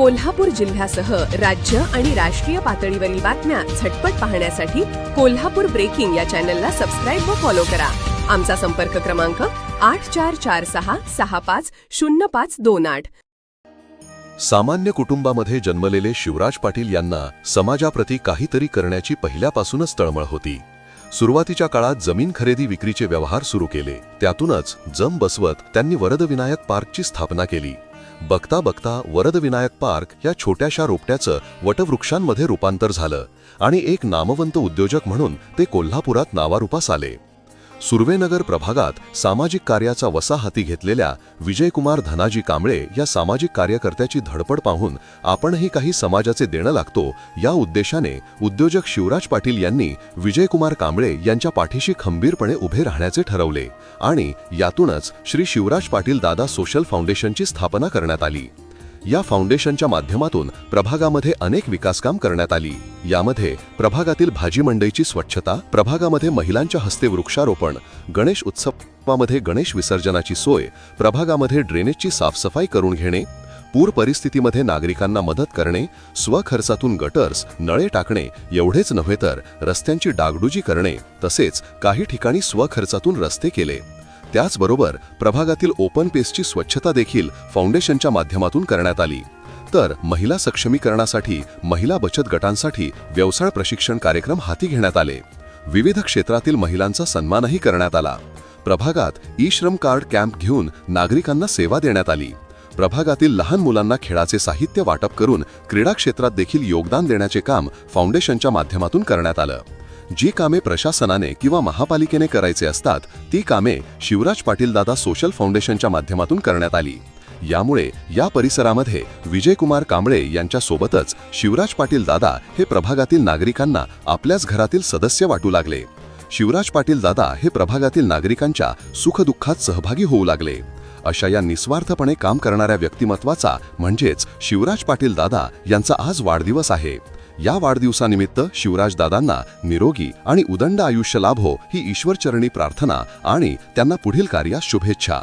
कोल्हापूर जिल्ह्यासह राज्य आणि राष्ट्रीय पातळीवरील बातम्या झटपट पाहण्यासाठी कोल्हापूर ब्रेकिंग या चॅनलला सबस्क्राईब व फॉलो करा. आमचा संपर्क क्रमांक आठ चार चार सहा सहा पाच शून्य पाच दोन आठ. सामान्य कुटुंबामध्ये जन्मलेले शिवराज पाटील यांना समाजाप्रती काहीतरी करण्याची पहिल्यापासूनच तळमळ होती. सुरुवातीच्या काळात जमीन खरेदी विक्रीचे व्यवहार सुरू केले. त्यातूनच जम बसवत त्यांनी वरदविनायक पार्कची स्थापना केली. बघता बघता वरदविनायक पार्क या छोट्याशा रोपट्याचं वटवृक्षांमध्ये रूपांतर झालं आणि एक नामवंत उद्योजक म्हणून ते कोल्हापुरात नावारूपास आले. सुर्वेनगर प्रभागात सामाजिक कार्याचा वसा हाती घेतलेल्या विजयकुमार धनाजी कांबळे या सामाजिक कार्यकर्त्याची धडपड पाहून आपणही काही समाजाचे देणं लागतो या उद्देशाने उद्योजक शिवराज पाटील यांनी विजयकुमार कांबळे यांच्या पाठीशी खंबीरपणे उभे राहण्याचे ठरवले आणि यातूनच श्री शिवराज पाटील दादा सोशल फाउंडेशनची स्थापना करण्यात आली. या फाउंडेशनच्या माध्यमातून प्रभागामध्ये अनेक विकासकाम करण्यात आली. यामध्ये प्रभागातील भाजी मंडईची स्वच्छता प्रभागामध्ये महिलांच्या हस्ते वृक्षारोपण गणेश उत्सवामध्ये गणेश विसर्जनाची सोय प्रभागामध्ये ड्रेनेजची साफसफाई करून घेणे पूर परिस्थितीमध्ये नागरिकांना मदत करणे स्वखर्चातून गटर्स नळे टाकणे एवढेच नव्हे तर रस्त्यांची डागडुजी करणे तसेच काही ठिकाणी स्वखर्चातून रस्ते केले. त्याचबरोबर प्रभागातील ओपन पेसची स्वच्छता देखील फाउंडेशनच्या माध्यमातून करण्यात आली. तर महिला सक्षमीकरणासाठी महिला बचत गटांसाठी व्यवसाय प्रशिक्षण कार्यक्रम हाती घेण्यात आले. विविध क्षेत्रातील महिलांचा सन्मानही करण्यात आला. प्रभागात ई श्रम कार्ड कॅम्प घेऊन नागरिकांना सेवा देण्यात आली. प्रभागातील लहान मुलांना खेळाचे साहित्य वाटप करून क्रीडा क्षेत्रात देखील योगदान देण्याचे काम फाउंडेशनच्या माध्यमातून करण्यात आलं. जी कामे प्रशासनाने किंवा महापालिकेने करायचे असतात ती कामे शिवराज पाटीलदादा सोशल फाउंडेशनच्या माध्यमातून करण्यात आली. यामुळे या परिसरामध्ये विजयकुमार कांबळे यांच्या सोबतच शिवराज पाटील दादा हे प्रभागातील नागरिकांना आपल्याच घरातील सदस्य वाटू लागले. शिवराज पाटील दादा हे प्रभागातील नागरिकांच्या सुखदुःखात सहभागी होऊ लागले. अशा या निस्वार्थपणे काम करणाऱ्या व्यक्तिमत्वाचा म्हणजेच शिवराज पाटील दादा यांचा आज वाढदिवस आहे. या वाढदिवसानिमित्त शिवराजदादांना निरोगी आणि उदंड आयुष्य लाभो हो ही ईश्वरचरणी प्रार्थना आणि त्यांना पुढील कार्यास शुभेच्छा.